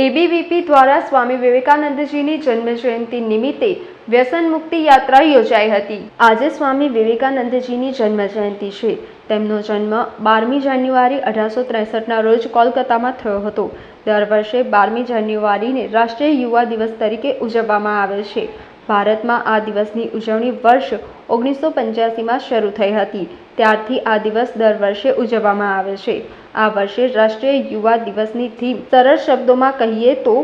ABVP દ્વારા સ્વામી વિવેકાનંદજીની જન્મજયંતિ નિમિત્તે વ્યસન મુક્તિ યાત્રા યોજાઈ હતી. આજે સ્વામી વિવેકાનંદજીની જન્મજયંતિ છે. તેમનો જન્મ બારમી જાન્યુઆરી અઢારસો ત્રેસઠના રોજ કોલકાતામાં થયો હતો. દર વર્ષે બારમી જાન્યુઆરીને રાષ્ટ્રીય યુવા દિવસ તરીકે ઉજવવામાં આવે છે. ભારતમાં આ દિવસની ઉજવણી વર્ષ ઓગણીસો પંચ્યાસીમાં શરૂ થઈ હતી. ત્યારથી આ દિવસ દર વર્ષે ઉજવવામાં આવે છે. આ વર્ષે રાષ્ટ્રીય યુવા દિવસની થીમ સરળ શબ્દોમાં કહીએ તો,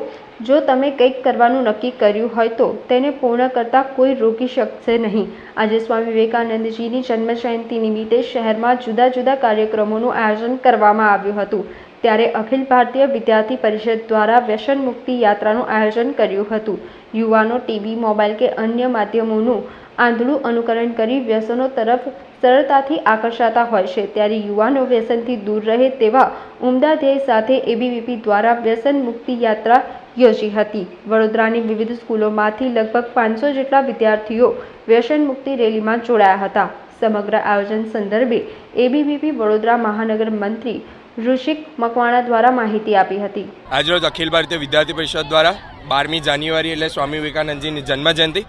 જો તમે કંઈક કરવાનું નક્કી કર્યું હોય તો તેને પૂર્ણ કરતા કોઈ રોકી શકશે નહીં. આજે સ્વામી વિવેકાનંદજીની જન્મજયંતિ નિમિત્તે શહેરમાં જુદા જુદા કાર્યક્રમોનું આયોજન કરવામાં આવ્યું હતું. ત્યારે અખિલ ભારતીય વિદ્યાર્થી પરિષદ દ્વારા વ્યસન મુક્તિ યાત્રાનું આયોજન કર્યું હતું. યુવાનો ટીવી, મોબાઈલ કે અન્ય માધ્યમોનું આંધળું અનુકરણ કરી વ્યસનો તરફ સરળતાથી આકર્ષાતા હોય છે. ત્યારે યુવાનો વ્યસનથી દૂર રહે તેવા ઉમદા ધ્યેય સાથે એબીવીપી દ્વારા વ્યસન મુક્તિ યાત્રા યોજી હતી. વડોદરાની વિવિધ સ્કૂલોમાંથી લગભગ પાંચસો જેટલા વિદ્યાર્થીઓ વ્યસન મુક્તિ રેલીમાં જોડાયા હતા. સમગ્ર આયોજન સંદર્ભે એબીવીપી વડોદરા મહાનગર મંત્રી ઋષિક મકવાણા દ્વારા માહિતી આપી હતી. આજરોજ અખિલ ભારતીય વિદ્યાર્થી પરિષદ દ્વારા બારમી જાન્યુઆરી એટલે સ્વામી વિવેકાનંદજીની જન્મજયંતિ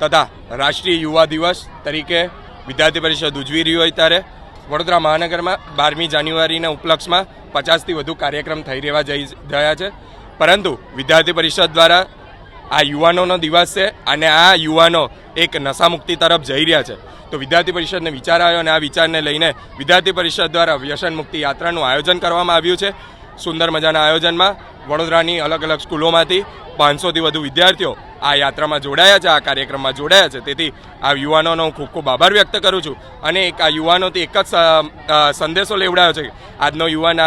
તથા રાષ્ટ્રીય યુવા દિવસ તરીકે વિદ્યાર્થી પરિષદ ઉજવી રહી હોય ત્યારે વડોદરા મહાનગરમાં બારમી જાન્યુઆરીના ઉપલક્ષમાં પચાસથી વધુ કાર્યક્રમ થઈ રહેવા જઈ રહ્યા છે. પરંતુ વિદ્યાર્થી પરિષદ દ્વારા આ યુવાનોનો દિવસ છે અને આ યુવાનો એક નશામુક્તિ તરફ જઈ રહ્યા છે. તો વિદ્યાર્થી પરિષદને વિચાર આવ્યો અને આ વિચારને લઈને વિદ્યાર્થી પરિષદ દ્વારા વ્યસન મુક્તિ યાત્રાનું આયોજન કરવામાં આવ્યું છે. સુંદર મજાના આયોજનમાં વડોદરાની અલગ અલગ સ્કૂલોમાંથી પાંચસોથી વધુ વિદ્યાર્થીઓ આ યાત્રામાં જોડાયા છે, આ કાર્યક્રમમાં જોડાયા છે. તેથી આ યુવાનોનો હું ખૂબ ખૂબ આભાર વ્યક્ત કરું છું. અને એક આ યુવાનોથી એક જ સંદેશો લેવડાયો છે આજનો યુવાન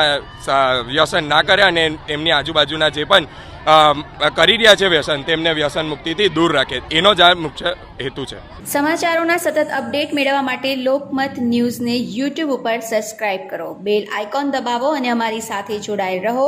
વ્યસન ના કરે અને એમની આજુબાજુના જે પણ કરી રહ્યા છે વ્યસન, તેમને વ્યસન મુક્તિથી દૂર રાખે. એનો જ આ મુખ્ય હેતુ છે. સમાચારોના સતત અપડેટ મેળવવા માટે લોકમત ન્યૂઝને યુટ્યુબ ઉપર સબસ્ક્રાઇબ કરો. બેલ આઇકોન દબાવો અને અમારી સાથે જોડાયેલ રહો.